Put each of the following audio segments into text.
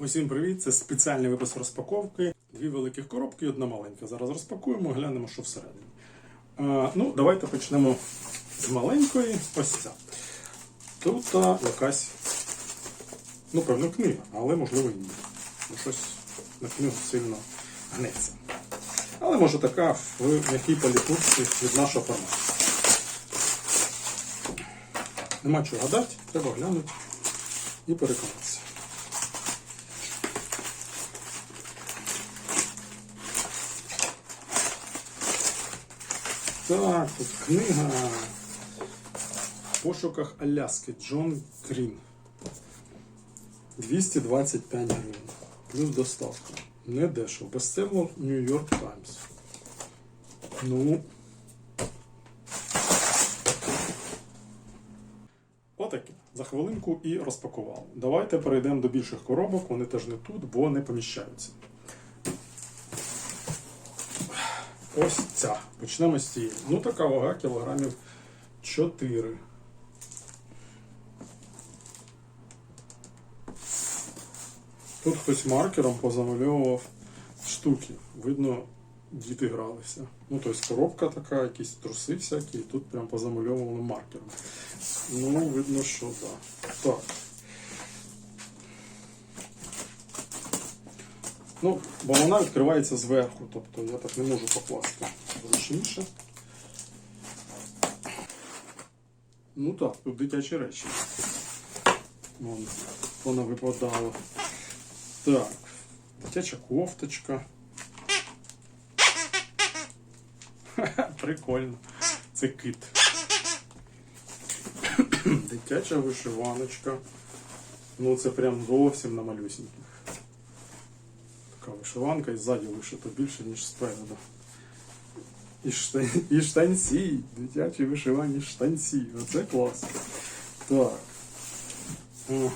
Усім привіт! Це спеціальний випуск розпаковки. Дві великих коробки і одна маленька. Зараз розпакуємо, глянемо, що всередині. А, ну, давайте почнемо з маленької. Ось ця. Тут а, якась, ну, певно, книга, але можливо і ні. Бо щось на книгу сильно гнеться. Але може така в м'якій палітурці від нашого формату. Нема чого гадати, треба глянути і переконатися. Так, тут книга в пошуках Аляски Джон Крін. 225 гривень. Плюс доставка. Не дешево. Бестселер New York Times. Ну. Отаке. За хвилинку і розпакував. Давайте перейдемо до більших коробок. Вони теж не тут, бо не поміщаються. Ось ця. Почнемо з цієї. Ну, така вага кілограмів 4. Тут хтось маркером позамальовував штуки. Видно, діти гралися. Ну, тобто коробка така, якісь труси всякі, і тут прям позамальовувано маркером. Ну, видно, що так. Так. Ну, бо вона відкривається зверху, тобто я так не можу покласти зручніше. Ну так, тут дитячі речі. Вон, вона випадала. Так, дитяча кофточка. Прикольно. Це кит. Дитяча вишиваночка. Ну це прям зовсім на малюсіньких. Така вишиванка і ззаді вишито більше, ніж спереду. І, штан... і штанці. Дитячі вишивані штанці. Оце клас. Так. Ага.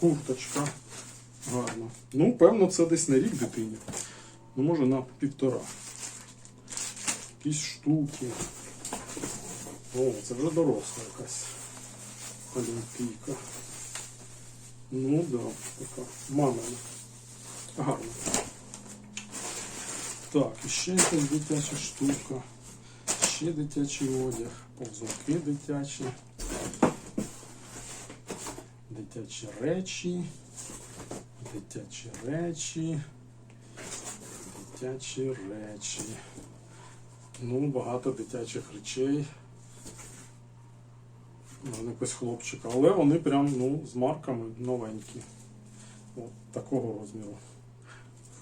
Курточка. Гарно. Ну, певно, це десь на рік дитині. Ну, може на півтора. Якісь штуки. О, це вже доросла якась олімпійка. Ну да, така мамина. Гарно. Так, і ще якась дитяча штука. Ще дитячий одяг, повзунки дитячі. Дитячі речі. Дитячі речі. Дитячі речі. Ну, багато дитячих речей. Можна якось хлопчика. Але вони прям ну, з марками новенькі. От такого розміру.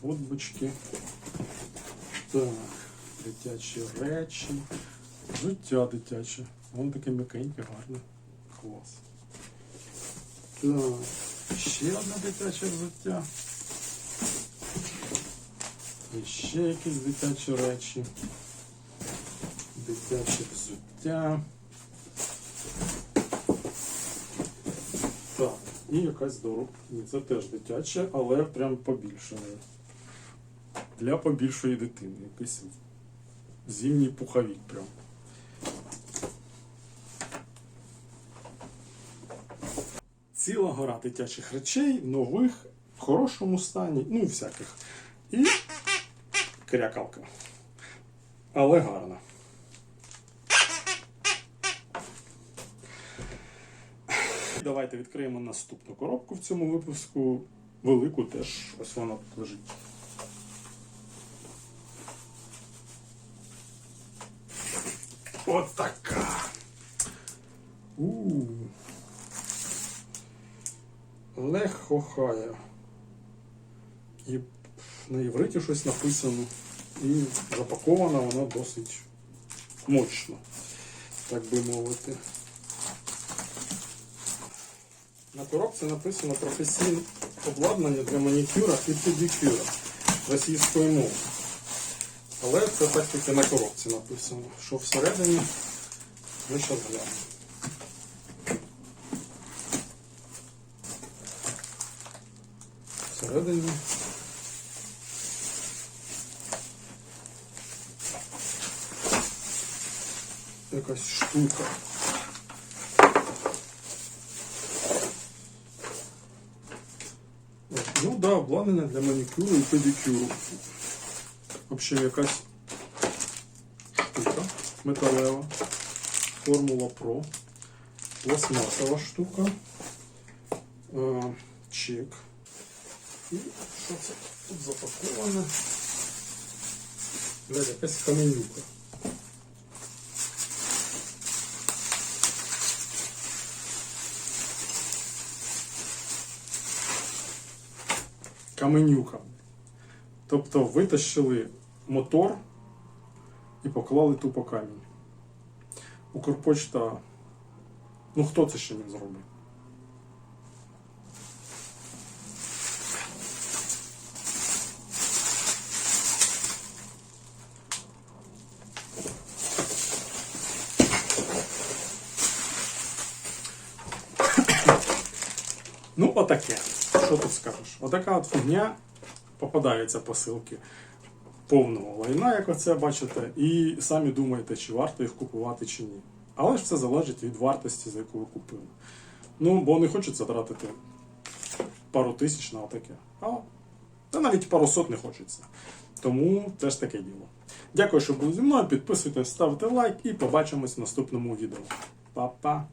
Футбочки. Так, дитячі речі. Взуття дитяче. Воно таке м'якеньке, гарне. Клас. Так, ще одне дитяче взуття. І ще якісь дитячі речі. Дитяче взуття. Так, і якась дорога. Це теж дитяче, але прям побільше. Для побільшої дитини. Якийсь зимній пуховік прям. Ціла гора дитячих речей, нових, в хорошому стані, ну всяких. І крякалка. Але гарна. Давайте відкриємо наступну коробку в цьому випуску. Велику теж. Ось вона тут лежить. От така. У. І на євриті щось написано. І запакована вона досить мощно, так би мовити. На коробці написано професійне обладнання для манікюра і педикюра російською мовою. Але це так тільки на коробці написано. Що всередині ми зараз глянемо. Всередині. Якась штука. Ну да, обладнання для манікюру і педикюру. Взагалі якась штука металева. Формула Pro. Пластмасова штука. Е, чек. І що це тут запаковане? Блядь, якась каменюка. Каменюка. Тобто витащили мотор і поклали тупо камінь. Укрпочта. Ну хто це ще не зробить? Ну, отаке. Що тут скажеш? Отака от фігня попадаються посилки повного лайна, як оце бачите, і самі думаєте, чи варто їх купувати чи ні. Але ж все залежить від вартості, за яку ви купили. Ну, бо не хочеться тратити пару тисяч на отаке. А та навіть пару сот не хочеться. Тому теж таке діло. Дякую, що були зі мною. Підписуйтесь, ставте лайк і побачимось в наступному відео. Па-па!